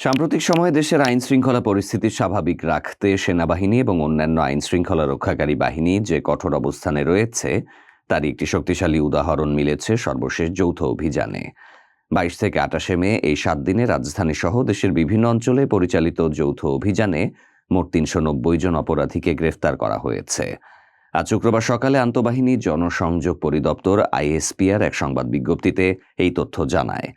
সাম্প্রতিক সময়ে দেশের আইন শৃঙ্খলা পরিস্থিতি স্বাভাবিক রাখতে সেনাবাহিনী এবং অন্যান্য আইন শৃঙ্খলা রক্ষাকারী বাহিনী যে কঠোর অবস্থানে রয়েছে, তারই একটি শক্তিশালী উদাহরণ মিলেছে সর্বশেষ যৌথ অভিযানে। বাইশ থেকে আটাশে মে এই সাত দিনে রাজধানী সহ দেশের বিভিন্ন অঞ্চলে পরিচালিত যৌথ অভিযানে মোট তিনশো নব্বই জন অপরাধীকে গ্রেফতার করা হয়েছে। আজ শুক্রবার সকালে আন্তঃবাহিনী জনসংযোগ পরিদপ্তর আইএসপিআর এক সংবাদ বিজ্ঞপ্তিতে এই তথ্য জানায়।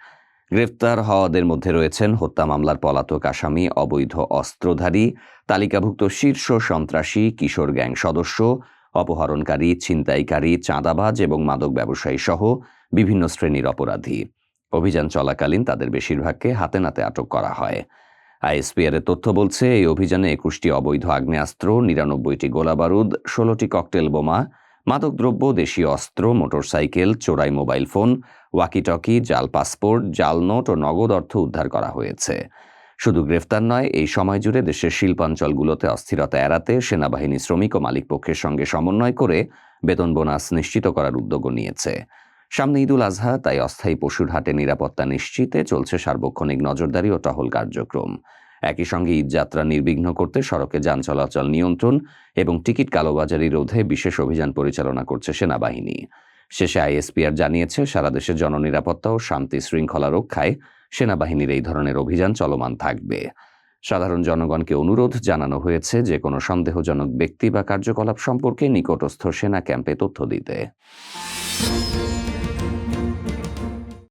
গ্রেফতার হওয়াদের মধ্যে রয়েছেন হত্যা মামলার পলাতক আসামি, অবৈধ অস্ত্রধারী, তালিকাভুক্ত শীর্ষ সন্ত্রাসী, কিশোর গ্যাং সদস্য, অপহরণকারী, ছিনতাইকারী, চাঁদাবাজ এবং মাদক ব্যবসায়ী সহ বিভিন্ন শ্রেণির অপরাধী। অভিযান চলাকালীন তাদের বেশিরভাগকে হাতে নাতে আটক করা হয়। আইএসপিআর এর তথ্য বলছে, এই অভিযানে একুশটি অবৈধ আগ্নেয়াস্ত্র, নিরানব্বইটি গোলাবারুদ, ষোলোটি ককটেল বোমা মাদকদ্রব্য, দেশীয় অস্ত্র, মোটরসাইকেল, চোরাই মোবাইল ফোন, ওয়াকিটকি, জাল পাসপোর্ট, জাল নোট ও নগদ অর্থ উদ্ধার করা হয়েছে। শুধু গ্রেফতার নয়, এই সময় জুড়ে দেশের শিল্পাঞ্চলগুলোতে অস্থিরতা এড়াতে সেনাবাহিনী শ্রমিক ও মালিক পক্ষের সঙ্গে সমন্বয় করে বেতন বোনাস নিশ্চিত করার উদ্যোগও নিয়েছে। সামনে ঈদুল আজহা, তাই অস্থায়ী পশুর হাটে নিরাপত্তা নিশ্চিতে চলছে সার্বক্ষণিক নজরদারি ও টহল কার্যক্রম। একই সঙ্গে ঈদযাত্রা নির্বিঘ্ন করতে সড়কে যান চলাচল নিয়ন্ত্রণ এবং টিকিট কালোবাজারি রোধে বিশেষ অভিযান পরিচালনা করছে সেনাবাহিনী। শেষে আইএসপিআর জানিয়েছে, সারা দেশে জননিরাপত্তা ও শান্তি শৃঙ্খলা রক্ষায় সেনাবাহিনীর এই ধরনের অভিযান চলমান থাকবে। সাধারণ জনগণকে অনুরোধ জানানো হয়েছে যে কোনো সন্দেহজনক ব্যক্তি বা কার্যকলাপ সম্পর্কে নিকটস্থ সেনা ক্যাম্পে তথ্য দিতে।